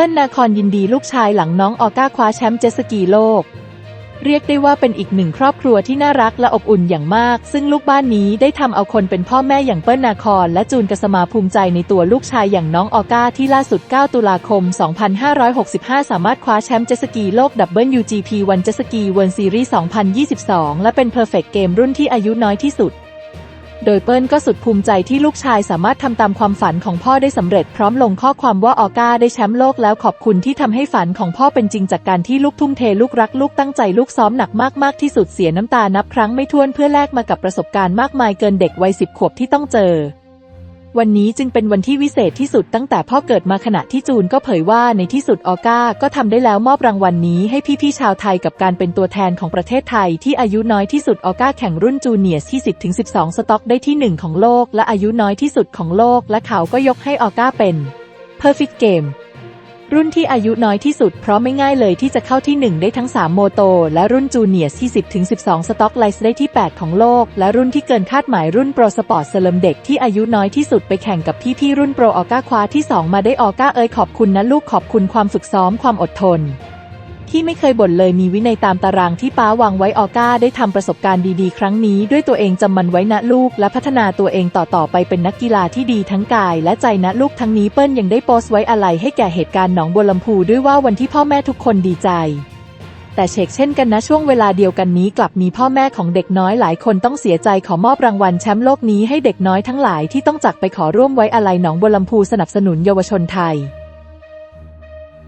ปิ้ลนาคอนยินดีลูกชายหลังน้องออก้าคว้าแชมป์เจสกีโลก เรียกได้ว่าเป็นอีกหนึ่งครอบครัวที่น่ารักและอบอุ่นอย่างมาก ซึ่งลูกบ้านนี้ได้ทำเอาคนเป็นพ่อแม่อย่างเปิ้ลนาคอนและจูนกสมาภูมิใจในตัวลูกชายอย่างน้องออก้าที่ล่าสุด 9 ตุลาคม 2565 สามารถคว้าแชมป์เจสกีโลก WGP 1 Jet Ski World Series 2022 และเป็น Perfect Game รุ่นที่อายุน้อยที่สุด โดยเปิ้ลก็สุดภูมิใจที่ลูกชายสามารถทำตามความฝันของพ่อได้สำเร็จพร้อมลงข้อความว่าออก้าได้แชมป์โลกแล้วขอบคุณที่ทำให้ฝันของพ่อเป็นจริงจากการที่ลูกทุ่มเทลูกรักลูกตั้งใจลูกซ้อมหนักมากๆที่สุดเสียน้ำตานับครั้งไม่ถ้วนเพื่อแลกมากับประสบการณ์มากมายเกินเด็กวัยสิบขวบที่ต้องเจอ วันนี้จึงเป็นวันที่วิเศษที่สุดตั้งแต่พ่อเกิดมาขณะที่จูนก็เผยว่าในที่สุดออก้าก็ทำได้แล้วมอบรางวัลนนี้ให้พี่ๆชาวไทยกับการเป็นตัวแทนของประเทศไทยที่อายุน้อยที่สุดออก้าแข่งรุ่นจูเนียร์ที่10ถึง12 สต็อกได้ที่ 1 ของโลก และอายุน้อยที่สุดของโลก และเขาก็ยกให้ออก้าเป็น Perfect Game รุ่นที่อายุน้อยที่สุดเพราะไม่ง่ายเลยที่จะเข้าที่ 1 ได้ทั้ง 3 โมโต และรุ่นจูเนียร์ที่ 10ถึง12 สต็อกไลส์ได้ที่ 8 ของโลก และรุ่นที่เกินคาดหมายรุ่นโปรสปอร์ตเซเลมเด็กที่อายุน้อยที่สุดไปแข่งกับพี่ๆรุ่นโปรออก้าคว้าที่ 2 มาได้ออก้าเอยขอบคุณนะลูกขอบคุณความฝึกซ้อมความอดทน ที่ไม่เคยบ่นเลยมีวินัยตามตารางที่ป้าวางไว้ออก้าได้ทำประสบการณ์ดีๆ ครั้งนี้ ด้วยตัวเองจำมันไว้นะลูก และพัฒนาตัวเองต่อๆไปเป็นนักกีฬาที่ดีทั้งกาย และใจนะลูกทั้งนี้เปิ้ลยังได้โพสต์ไว้อะไรให้แก่เหตุการณ์หนองบัวลำพูด้วยว่าวันที่พ่อแม่ทุกคนดีใจแต่เชกเช่นกันนะช่วงเวลาเดียวกันนี้กลับมีพ่อแม่ของเด็กน้อยหลายคนต้องเสียใจขอมอบรางวัลแชมป์โลกนี้ให้เด็กน้อยทั้งหลายที่ต้องจักไปขอร่วมไว้อะไรหนองบัวลำพูสนับสนุนเยาวชนไทย